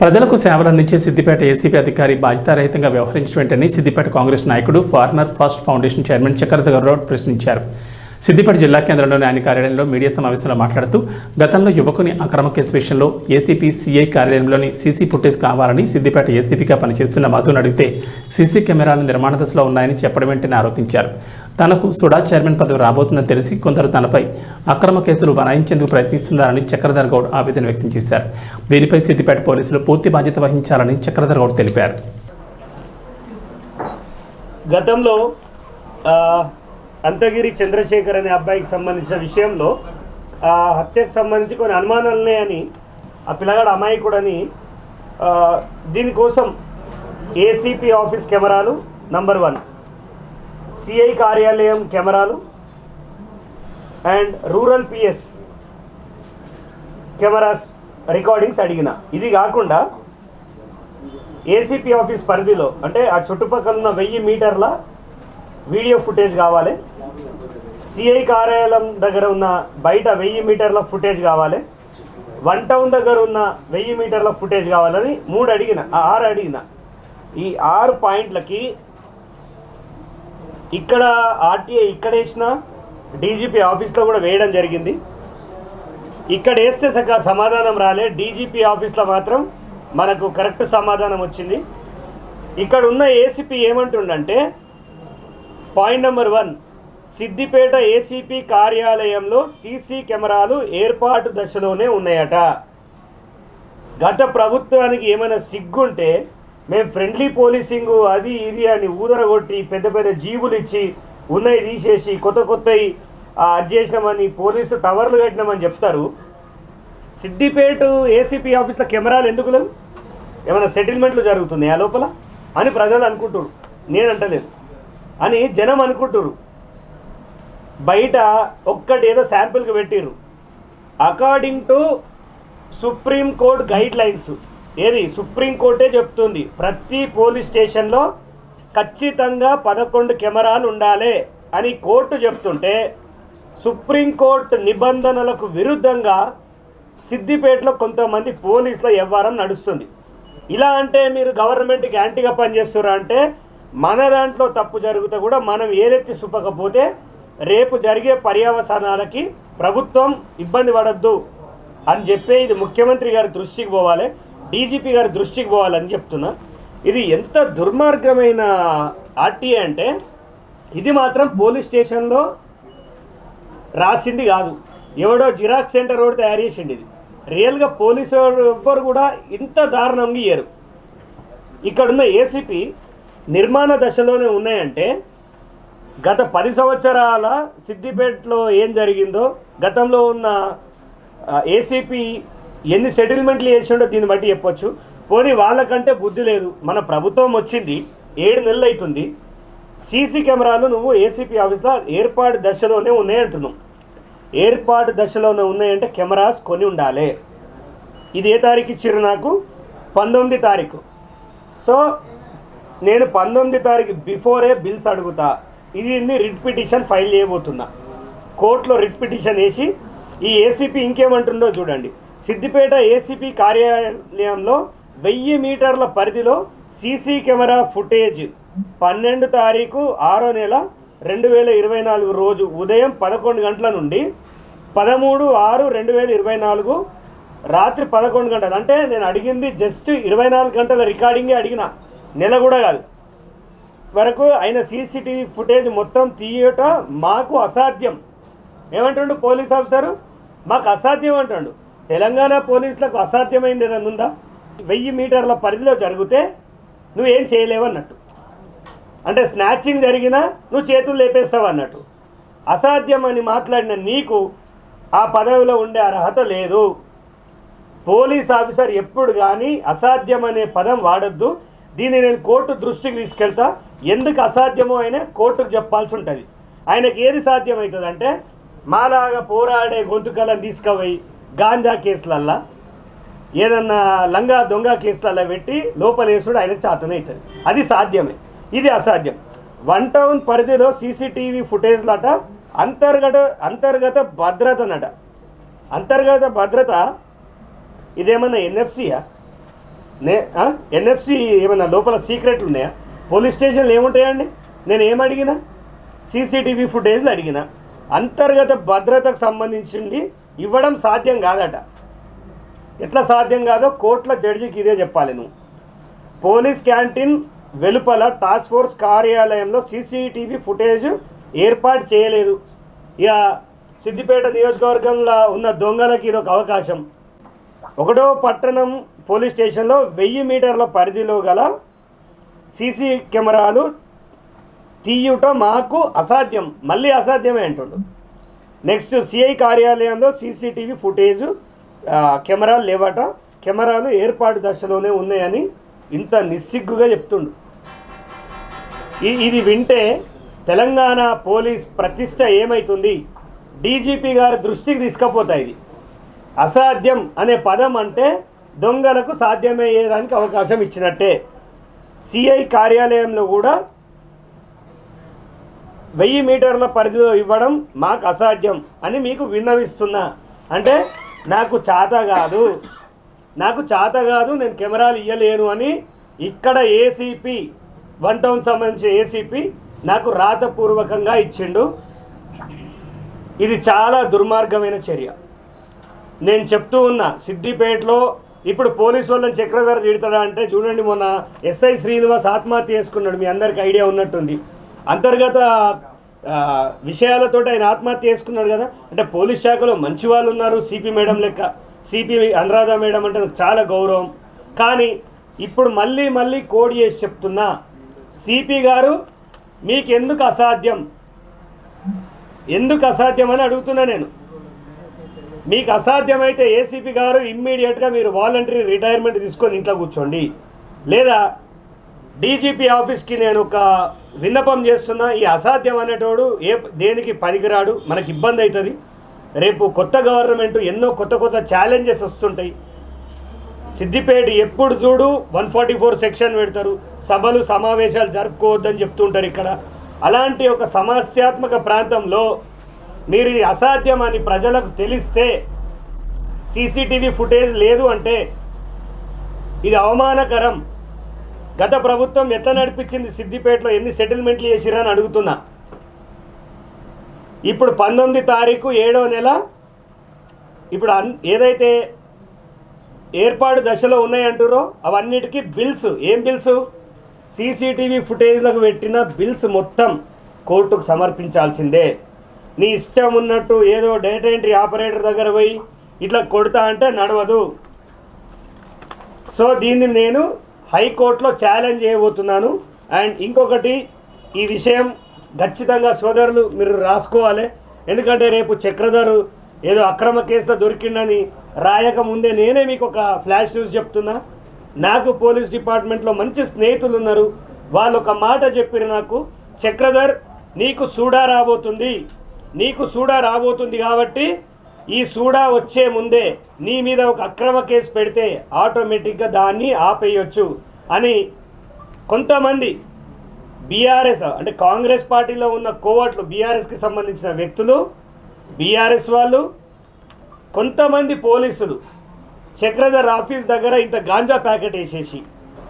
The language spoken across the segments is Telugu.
ప్రజలకు సేవలు అందించే సిద్దిపేట ఏసీపీ అధికారి బాధ్యతారహితంగా వ్యవహరించినట్టని సిద్దిపేట కాంగ్రెస్ నాయకుడు farmer first foundation chairman Chakradhar Goud ప్రశ్నించారు. సిద్దిపేట జిల్లా కేంద్రంలోని ఆయన కార్యాలయంలో మీడియా సమావేశంలో మాట్లాడుతూ గతంలో యువకుని అక్రమ కేసు విషయంలో ఏసీపీ సీఐ కార్యాలయంలోని సీసీ ఫుటేజ్ కావాలని సిద్దిపేట ఏసీపీగా పనిచేస్తున్న మధును అడిగితే సీసీ కెమెరాలు నిర్మాణ దశలో ఉన్నాయని చెప్పడం వెంటనే ఆరోపించారు. తనకు సుడా చైర్మన్ పదవి రాబోతుందని తెలిసి కొందరు తనపై అక్రమ కేసులు బనాయించేందుకు ప్రయత్నిస్తున్నారని చక్రధర్ గౌడ్ ఆవేదన వ్యక్తం చేశారు. దీనిపై సిద్దిపేట పోలీసులు పూర్తి బాధ్యత వహించాలని చక్రధర్ గౌడ్ తెలిపారు. గతంలో అంతగిరి చంద్రశేఖర్ అనే అబ్బాయికి సంబంధించిన విషయంలో ఆ హత్యకు సంబంధించి కొన్ని అనుమానాలు అని ఆ పిల్లగాడు అమాయకుడని దీనికోసం ఏసీపీ ఆఫీస్ కెమెరాలు నంబర్ వన్. సిఐ కార్యాలయం కెమెరాలు and rural PS cameras recordings అడిగిన. ఇది కాకుండా ఏసీపీ ఆఫీస్ పరిధిలో అంటే ఆ చుట్టుపక్కల ఉన్న వెయ్యి మీటర్ల వీడియో ఫుటేజ్ కావాలి. సిఐ కార్యాలయం దగ్గర ఉన్న బయట వెయ్యి మీటర్ల ఫుటేజ్ కావాలి. వన్ టౌన్ దగ్గర ఉన్న వెయ్యి మీటర్ల ఫుటేజ్ కావాలని మూడు అడిగిన ఆరు అడిగిన. ఈ ఆరు పాయింట్లకి ఇక్కడ ఆర్టీఐ ఇక్కడ వేసిన డీజీపీ ఆఫీస్లో కూడా వేయడం జరిగింది. ఇక్కడ వేస్తే సగ సమాధానం రాలే. డీజీపీ ఆఫీస్లో మాత్రం మనకు కరెక్ట్ సమాధానం వచ్చింది. ఇక్కడ ఉన్న ACP ఏమంటుండంటే point number one Siddipet ACP కార్యాలయంలో సీసీ కెమెరాలు ఏర్పాటు దశలోనే ఉన్నాయట. గత ప్రభుత్వానికి ఏమైనా సిగ్గుంటే మేము ఫ్రెండ్లీ పోలీసింగ్ అది ఇది అని ఊదరగొట్టి పెద్ద పెద్ద జీవులు ఇచ్చి ఉన్నవి తీసేసి కొత్త కొత్తవి ఆ, అది చేసినామని పోలీసు టవర్లు కట్టినామని చెప్తారు. సిద్దిపేట ఏసీపీ ఆఫీస్లో కెమెరాలు ఎందుకు లేవు? ఏమైనా సెటిల్మెంట్లు జరుగుతున్నాయి ఆ లోపల? అని ప్రజలు అనుకుంటున్నారు. నేను అంటలేదు అని జనం అనుకుంటురు బయట ఒక్కటేదో శాంపిల్కి పెట్టిర్రు. According to supreme court guidelines ఏది సుప్రీం కోర్టే చెప్తుంది. ప్రతి పోలీస్ స్టేషన్లో ఖచ్చితంగా పదకొండు కెమెరాలు ఉండాలి అని కోర్టు చెప్తుంటే సుప్రీంకోర్టు నిబంధనలకు విరుద్ధంగా సిద్దిపేటలో కొంతమంది పోలీసుల వ్యవహారం నడుస్తుంది. ఇలా అంటే మీరు గవర్నమెంట్కి యాంటీగా పనిచేస్తున్నారు అంటే మన దాంట్లో తప్పు జరిగితే కూడా మనం ఏదైతే చూపకపోతే రేపు జరిగే పర్యవసానాలకి ప్రభుత్వం ఇబ్బంది పడద్దు అని చెప్పే ఇది ముఖ్యమంత్రి గారి దృష్టికి పోవాలి డీజీపీ గారి దృష్టికి పోవాలని చెప్తున్నా. ఇది ఎంత దుర్మార్గమైన ఆర్టీఏ అంటే ఇది మాత్రం పోలీస్ స్టేషన్లో రాసింది కాదు. ఎవడో జిరాక్స్ సెంటర్ ఒకటి తయారు చేసిండి ఇది. రియల్గా పోలీసు వారు ఎవ్వరు కూడా ఇంత దారుణంగా ఇయ్యరు. ఇక్కడున్న ఏసీపీ నిర్మాణ దశలోనే ఉన్నాయంటే గత పది సంవత్సరాల సిద్దిపేటలో ఏం జరిగిందో గతంలో ఉన్న ఏసీపీ ఎన్ని సెటిల్మెంట్లు చేసిండో దీన్ని బట్టి చెప్పొచ్చు. పోనీ వాళ్ళకంటే బుద్ధి లేదు. మన ప్రభుత్వం వచ్చింది ఏడు నెలలు అవుతుంది సీసీ కెమెరాలు నువ్వు ఏసీపీ ఆఫీస్లో ఏర్పాటు దశలోనే ఉన్నాయంటున్నావు. ఏర్పాటు దశలోనే ఉన్నాయంటే కెమెరాస్ కొని ఉండాలి. ఇది ఏ తారీఖు ఇచ్చారు నాకు? పంతొమ్మిది తారీఖు. సో నేను పంతొమ్మిది తారీఖు బిఫోరే బిల్స్ అడుగుతా. ఇది రిట్ పిటిషన్ ఫైల్ చేయబోతున్నా. కోర్టులో రిట్ పిటిషన్ వేసి ఈ ఏసీపీ ఇంకేమంటుందో చూడండి. సిద్దిపేట ఏసీపీ కార్యాలయంలో వెయ్యి మీటర్ల పరిధిలో సీసీ కెమెరా ఫుటేజ్ పన్నెండు తారీఖు ఆరో నెల రెండు వేల ఇరవై నాలుగు రోజు ఉదయం పదకొండు గంటల నుండి పదమూడు ఆరు రెండు వేల ఇరవై నాలుగు రాత్రి పదకొండు గంటలు. అంటే నేను అడిగింది జస్ట్ ఇరవై నాలుగు గంటల రికార్డింగే అడిగిన. నెల కూడా కాదు. వరకు ఆయన సీసీటీవీ ఫుటేజ్ మొత్తం తీయట మాకు అసాధ్యం. ఏమంటుండు పోలీస్ ఆఫీసరు? మాకు అసాధ్యం అంటాడు. తెలంగాణ పోలీసులకు అసాధ్యమైంది ఏదన్నా ఉందా? వెయ్యి మీటర్ల పరిధిలో జరిగితే నువ్వేం చేయలేవు అన్నట్టు. అంటే స్నాచింగ్ జరిగినా నువ్వు చేతులు లేపేస్తావు అన్నట్టు. అసాధ్యం అని మాట్లాడిన నీకు ఆ పదవిలో ఉండే అర్హత లేదు. పోలీస్ ఆఫీసర్ ఎప్పుడు కానీ అసాధ్యం అనే పదం వాడద్దు. దీన్ని నేను కోర్టు దృష్టికి తీసుకెళ్తా. ఎందుకు అసాధ్యమో అయినా కోర్టుకు చెప్పాల్సి ఉంటుంది. ఆయనకి ఏది సాధ్యమవుతుంది అంటే మాలాగా పోరాడే గొంతుకలను తీసుకుపోయి గాంజా కేసులల్లా ఏదన్నా లంగా దొంగ కేసులల్లా పెట్టి లోపలేసుడు ఆయనకు చాతనవుతుంది అది సాధ్యమే. ఇది అసాధ్యం. వన్ టౌన్ పరిధిలో సీసీటీవీ ఫుటేజ్లట అంతర్గత అంతర్గత భద్రతనట. అంతర్గత భద్రత ఇదేమన్నా ఎన్ఎఫ్సియా? నే ఎన్ఎఫ్సి ఏమన్నా లోపల సీక్రెట్లు ఉన్నాయా? పోలీస్ స్టేషన్లు ఏముంటాయండి? నేను ఏమడిగిన సీసీటీవీ ఫుటేజ్లు అడిగిన. అంతర్గత భద్రతకు సంబంధించింది ఇవ్వడం సాధ్యం కాదట. ఎట్లా సాధ్యం కాదో కోర్టుల జడ్జికి ఇదే చెప్పాలి నువ్వు. పోలీస్ క్యాంటీన్ వెలుపల టాస్క్ ఫోర్స్ కార్యాలయంలో సీసీటీవీ ఫుటేజ్ ఏర్పాటు చేయలేదు. ఇక సిద్దిపేట నియోజకవర్గంలో ఉన్న దొంగలకి ఇది ఒక అవకాశం. ఒకటో పట్టణం పోలీస్ స్టేషన్లో వెయ్యి మీటర్ల పరిధిలో గల సీసీ కెమెరాలు తీయుట మాకు అసాధ్యం. మళ్ళీ అసాధ్యమే అంటుండు. నెక్స్ట్ సిఐ కార్యాలయంలో సీసీటీవీ ఫుటేజ్ కెమెరాలు లేవట. కెమెరాలు ఏర్పాటు దశలోనే ఉన్నాయని ఇంత నిస్సిగ్గుగా చెప్తుండు. ఇది వింటే తెలంగాణ పోలీస్ ప్రతిష్ట ఏమైతుంది? డీజీపీ గారి దృష్టికి తీసుకపోతాయి ఇది. అసాధ్యం అనే పదం అంటే దొంగలకు సాధ్యమయ్యేదానికి అవకాశం ఇచ్చినట్టే. సిఐ కార్యాలయంలో కూడా వెయ్యి మీటర్ల పరిధిలో ఇవ్వడం మాకు అసాధ్యం అని మీకు విన్నవిస్తున్నా. అంటే నాకు చాత కాదు. నాకు చాత కాదు నేను కెమెరాలు ఇయ్యలేను అని ఇక్కడ ఏసీపీ వన్ టౌన్ సంబంధించిన ఏసీపీ నాకు రాతపూర్వకంగా ఇచ్చిండు. ఇది చాలా దుర్మార్గమైన చర్య. నేను చెప్తూ ఉన్నా సిద్దిపేటలో ఇప్పుడు పోలీసు వాళ్ళని చక్రధర తిడతాడా అంటే చూడండి మొన్న ఎస్ఐ శ్రీనివాస్ ఆత్మహత్య చేసుకున్నాడు. మీ అందరికి ఐడియా ఉన్నట్టుంది. అంతర్గత విషయాలతో ఆయన ఆత్మహత్య చేసుకున్నాడు కదా. అంటే పోలీస్ శాఖలో మంచి వాళ్ళు ఉన్నారు సిపి మేడం లెక్క. సిపి అనురాధ మేడం అంటే నాకు చాలా గౌరవం. కానీ ఇప్పుడు మళ్ళీ మళ్ళీ కోడ్ చేసి చెప్తున్నా. సిపి గారు మీకు ఎందుకు అసాధ్యం? ఎందుకు అసాధ్యం అని అడుగుతున్నా నేను. మీకు అసాధ్యమైతే ఏసీపీ గారు ఇమ్మీడియట్గా మీరు వాలంటరీ రిటైర్మెంట్ తీసుకొని ఇంట్లో కూర్చోండి. లేదా డీజీపీ ఆఫీస్కి నేను ఒక విన్నపం చేస్తున్నా ఈ అసాధ్యం అనేటోడు ఏ దేనికి పనికిరాడు మనకి ఇబ్బంది అవుతుంది. రేపు కొత్త గవర్నమెంట్ ఎన్నో కొత్త కొత్త ఛాలెంజెస్ వస్తుంటాయి. సిద్దిపేట ఎప్పుడు చూడు వన్ ఫార్టీ ఫోర్ సెక్షన్ పెడతారు. సభలు సమావేశాలు జరుపుకోవద్దని చెప్తుంటారు ఇక్కడ. అలాంటి ఒక సమస్యాత్మక ప్రాంతంలో మీరు ఇది అసాధ్యం అని ప్రజలకు తెలిస్తే సీసీటీవీ ఫుటేజ్ లేదు అంటే ఇది అవమానకరం. గత ప్రభుత్వం ఎట్లా నడిపించింది? సిద్దిపేటలో ఎన్ని సెటిల్మెంట్లు చేసిరని అని అడుగుతున్నా. ఇప్పుడు పంతొమ్మిది తారీఖు ఏడో నెల ఇప్పుడు అన్ ఏదైతే ఏర్పాటు దశలో ఉన్నాయంటారో అవన్నిటికీ బిల్స్. ఏం బిల్స్? సీసీటీవీ ఫుటేజ్లకు పెట్టిన బిల్స్ మొత్తం కోర్టుకు సమర్పించాల్సిందే. నీ ఇష్టం ఉన్నట్టు ఏదో డేటా ఎంట్రీ ఆపరేటర్ దగ్గర పోయి ఇట్లా కొడతా అంటే నడవదు. సో దీన్ని నేను హైకోర్టులో ఛాలెంజ్ చేయబోతున్నాను. అండ్ ఇంకొకటి ఈ విషయం ఖచ్చితంగా సోదరులు మీరు రాసుకోవాలి. ఎందుకంటే రేపు చక్రధరు ఏదో అక్రమ కేసులో దొరికిండని రాయక ముందే నేనే మీకు ఒక ఫ్లాష్ న్యూస్ చెప్తున్నా. నాకు పోలీస్ డిపార్ట్మెంట్లో మంచి స్నేహితులు ఉన్నారు. వాళ్ళు ఒక మాట చెప్పారు నాకు చక్రధర్ నీకు సూడా రాబోతుంది. నీకు సూడా రాబోతుంది కాబట్టి ఈ సూడా వచ్చే ముందే నీ మీద ఒక అక్రమ కేసు పెడితే ఆటోమేటిక్గా దాన్ని ఆపేయొచ్చు అని కొంతమంది బీఆర్ఎస్ అంటే కాంగ్రెస్ పార్టీలో ఉన్న కోవట్లు బీఆర్ఎస్కి సంబంధించిన వ్యక్తులు బీఆర్ఎస్ వాళ్ళు కొంతమంది పోలీసులు చక్రధర్ ఆఫీస్ దగ్గర ఇంత గాంజా ప్యాకెట్ వేసేసి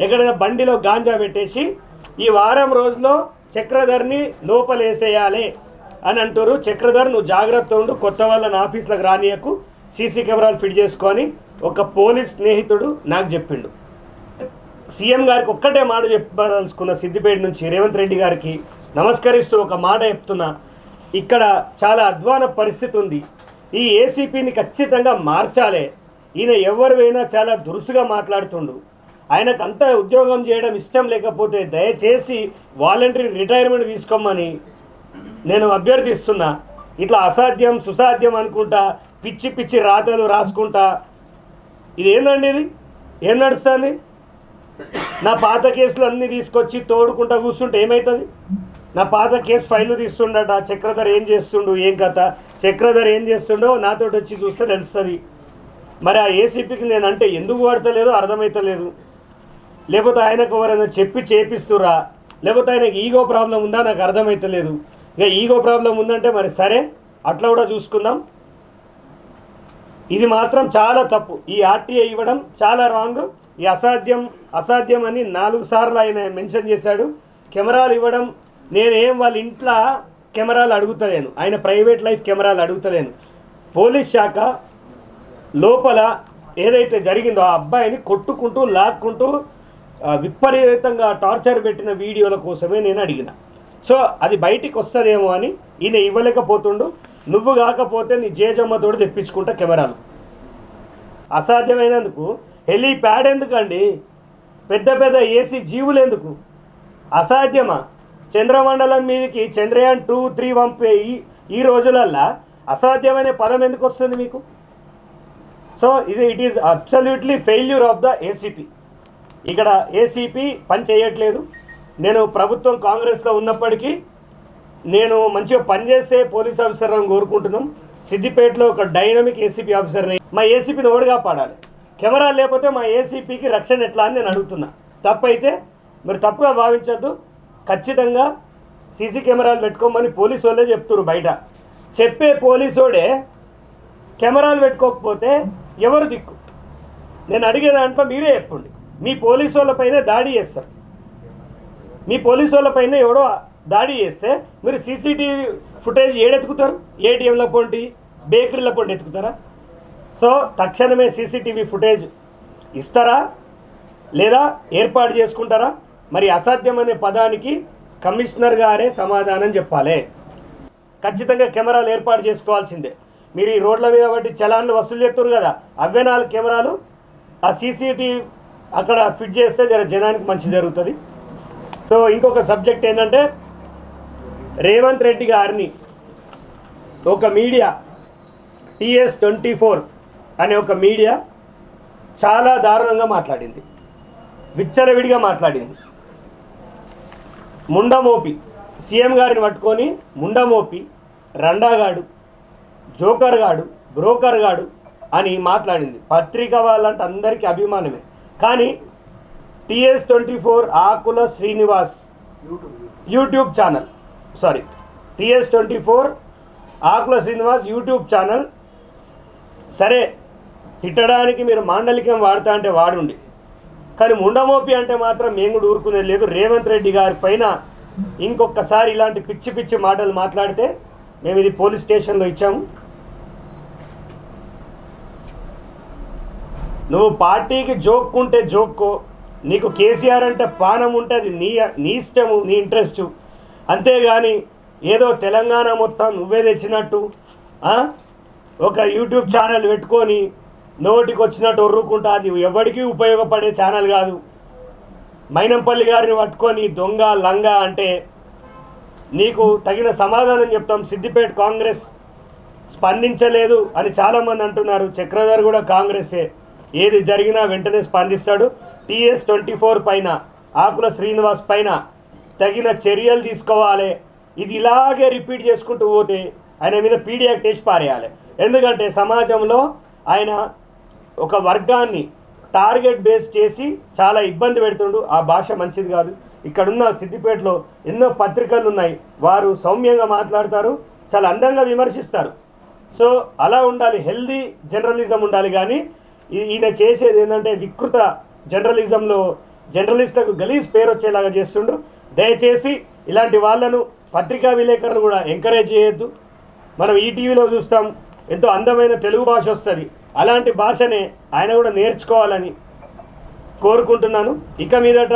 ఎక్కడైనా బండిలో గాంజా పెట్టేసి ఈ వారం రోజులో చక్రధర్ని లోపలేసేయాలి. అని అంటారు. చక్రధర్ నువ్వు జాగ్రత్త ఉండు. కొత్త వాళ్ళని ఆఫీస్లకు రానియకు. సీసీ కెమెరాలు ఫిట్ చేసుకొని ఒక పోలీస్ స్నేహితుడు నాకు చెప్పిండు. సీఎం గారికి ఒక్కటే మాట చెప్పదలుచుకున్న సిద్దిపేట నుంచి రేవంత్ రెడ్డి గారికి నమస్కరిస్తూ ఒక మాట చెప్తున్నా. ఇక్కడ చాలా అధ్వాన పరిస్థితి ఉంది. ఈ ఏసీపీని ఖచ్చితంగా మార్చాలి. ఈయన ఎవరివైనా చాలా దురుసుగా మాట్లాడుతుండు. ఆయనకు అంత ఉద్యోగం చేయడం ఇష్టం లేకపోతే దయచేసి వాలంటరీ రిటైర్మెంట్ తీసుకోమని నేను అభ్యర్థిస్తున్నా. ఇట్లా అసాధ్యం సుసాధ్యం అనుకుంటా పిచ్చి పిచ్చి రాతలు రాసుకుంటా. ఇది ఏందండి ఇది? ఏం నడుస్తుంది? నా పాత కేసులు అన్నీ తీసుకొచ్చి తోడుకుంటా కూర్చుంటే ఏమవుతుంది నా పాత కేసు ఫైల్ తీస్తుండట చక్రధర్ ఏం చేస్తుండు ఏం కథ? చక్రధర్ ఏం చేస్తుండో నాతోటి వచ్చి చూస్తే తెలుస్తుంది. మరి ఆ ఏసీపీకి నేను అంటే ఎందుకు వాడతలేదు? అర్థమవుతలేదు లేకపోతే ఆయనకు ఎవరైనా చెప్పి చేపిస్తురా లేకపోతే ఆయనకి ఈగో ప్రాబ్లం ఉందా? నాకు అర్థమవుతలేదు ఇక ఈగో ప్రాబ్లం ఉందంటే మరి సరే అట్లా కూడా చూసుకుందాం. ఇది మాత్రం చాలా తప్పు. ఈ ఆర్టీఐ ఇవ్వడం చాలా రాంగ్ ఈ అసాధ్యం అసాధ్యం అని నాలుగు సార్లు ఆయన మెన్షన్ చేశాడు. కెమెరాలు ఇవ్వడం నేనేం వాళ్ళ ఇంట్లో కెమెరాలు అడుగుతలేను. ఆయన ప్రైవేట్ లైఫ్ కెమెరాలు అడుగుతలేను. పోలీస్ శాఖ లోపల ఏదైతే జరిగిందో ఆ అబ్బాయిని కొట్టుకుంటూ లాక్కుంటూ విపరీతంగా టార్చర్ పెట్టిన వీడియోల కోసమే నేను అడిగిన. సో అది బయటికి వస్తుందేమో అని ఈయన ఇవ్వలేకపోతుండు. నువ్వు కాకపోతే నీ జేజమ్మతోడు తెప్పించుకుంటా కెమెరాలు. అసాధ్యమైనందుకు హెలీప్యాడ్ ఎందుకండి? పెద్ద పెద్ద ఏసీ జీవులు ఎందుకు? అసాధ్యమా? చంద్రమండలం మీదకి చంద్రయాన్ టూ త్రీ పంపే ఈ ఈ రోజులల్లా అసాధ్యమైన పదం ఎందుకు వస్తుంది మీకు? సో ఇది it is absolutely failure of the ACP ఇక్కడ ఏసీపీ పని చేయట్లేదు. నేను ప్రభుత్వం కాంగ్రెస్లో ఉన్నప్పటికీ నేను మంచిగా పనిచేసే పోలీస్ ఆఫీసర్లను కోరుకుంటున్నాం. సిద్దిపేటలో ఒక డైనమిక్ ఏసీపీ ఆఫీసర్ని మా ఏసీపీని ఓడిగా పాడాలి. కెమెరా లేకపోతే మా ఏసీపీకి రక్షణ ఎట్లా అని నేను అడుగుతున్నా. తప్పైతే మీరు తప్పుగా భావించద్దు. ఖచ్చితంగా సీసీ కెమెరాలు పెట్టుకోమని పోలీసు వాళ్ళే చెప్తున్నారు బయట. చెప్పే పోలీసోడే కెమెరాలు పెట్టుకోకపోతే ఎవరు దిక్కు? నేను అడిగే దాంట్లో మీరే చెప్పండి. మీ పోలీసు వాళ్ళపైనే దాడి చేస్తారు. మీ పోలీసు వాళ్ళపైన ఎవడో దాడి చేస్తే మీరు సీసీటీవీ ఫుటేజ్ ఏడెత్తుకుతారు? ఏటీఎంల పొంటి బేకరీల పొంటి ఎత్తుకుతారా? సో తక్షణమే సీసీటీవీ ఫుటేజ్ ఇస్తారా? లేదా ఏర్పాటు చేసుకుంటారా? మరి అసాధ్యం అనే పదానికి కమిషనర్ గారే సమాధానం చెప్పాలి. ఖచ్చితంగా కెమెరాలు ఏర్పాటు చేసుకోవాల్సిందే. మీరు ఈ రోడ్ల మీద బట్టి చలాన్లు వసూలు చేస్తారు కదా అవే నాలుగు కెమెరాలు ఆ సీసీటీవీ అక్కడ ఫిట్ చేస్తే జర జనానికి మంచి జరుగుతుంది. సో ఇంకొక సబ్జెక్ట్ ఏంటంటే రేవంత్ రెడ్డి గారిని ఒక మీడియా టిఎస్ ట్వంటీ ఫోర్ అనే ఒక మీడియా చాలా దారుణంగా మాట్లాడింది. విచ్చలవిడిగా మాట్లాడింది. ముండమోపి సీఎం గారిని పట్టుకొని ముండమోపి రండాగాడు జోకర్గాడు బ్రోకర్గాడు అని మాట్లాడింది. పత్రిక వాళ్ళంటే అందరికీ అభిమానమే. కానీ TS twenty four Akula Srinivas YouTube channel. Sorry TS twenty four Akula Srinivas YouTube channel. సరే తిట్టడానికి మీరు మాండలికం వాడతా అంటే వాడుండి. కానీ ముండమోపి అంటే మాత్రం మేము కూడా ఊరుకునేది లేదు. రేవంత్ రెడ్డి గారి పైన ఇంకొకసారి ఇలాంటి పిచ్చి పిచ్చి మాటలు మాట్లాడితే మేము ఇది పోలీస్ స్టేషన్లో ఇచ్చాము. నువ్వు పార్టీకి జోక్కుంటే జోక్కో. నీకు కేసీఆర్ అంటే పానం ఉంటే అది నీ నీ ఇష్టము నీ ఇంట్రెస్ట్ అంతేగాని ఏదో తెలంగాణ మొత్తం నువ్వే తెచ్చినట్టు ఒక యూట్యూబ్ ఛానల్ పెట్టుకొని నోటికి వచ్చినట్టు ఒర్రుకుంటా అది ఎవరికి ఉపయోగపడే ఛానల్ కాదు. మైనంపల్లి గారిని పట్టుకొని దొంగ లంగా అంటే నీకు తగిన సమాధానం చెప్తాం. సిద్దిపేట కాంగ్రెస్ స్పందించలేదు అని చాలామంది అంటున్నారు. చక్రధర్ కూడా కాంగ్రెసే. ఏది జరిగినా వెంటనే స్పందిస్తాడు. టీఎస్ ట్వంటీ ఫోర్ పైన ఆకుల శ్రీనివాస్ పైన తగిన చర్యలు తీసుకోవాలి. ఇది ఇలాగే రిపీట్ చేసుకుంటూ పోతే ఆయన మీద పీడీ యాక్ట్ వేసి పారేయాలి. ఎందుకంటే సమాజంలో ఆయన ఒక వర్గాన్ని టార్గెట్ బేస్ చేసి చాలా ఇబ్బంది పెడుతుండు. ఆ భాష మంచిది కాదు. ఇక్కడున్న సిద్దిపేటలో ఎన్నో పత్రికలు ఉన్నాయి. వారు సౌమ్యంగా మాట్లాడతారు చాలా అందంగా విమర్శిస్తారు. సో అలా ఉండాలి. హెల్దీ జర్నలిజం ఉండాలి. కానీ ఈయన చేసేది ఏంటంటే వికృత జర్నలిజంలో జర్నలిస్టులకు గలీజ్ పేరు వచ్చేలాగా చేస్తుండు. దయచేసి ఇలాంటి వాళ్ళను పత్రికా విలేకరులు కూడా ఎంకరేజ్ చేయొద్దు. మనం ఈటీవీలో చూస్తాం ఎంతో అందమైన తెలుగు భాష వస్తుంది. అలాంటి భాషనే ఆయన కూడా నేర్చుకోవాలని కోరుకుంటున్నాను. ఇక మీదట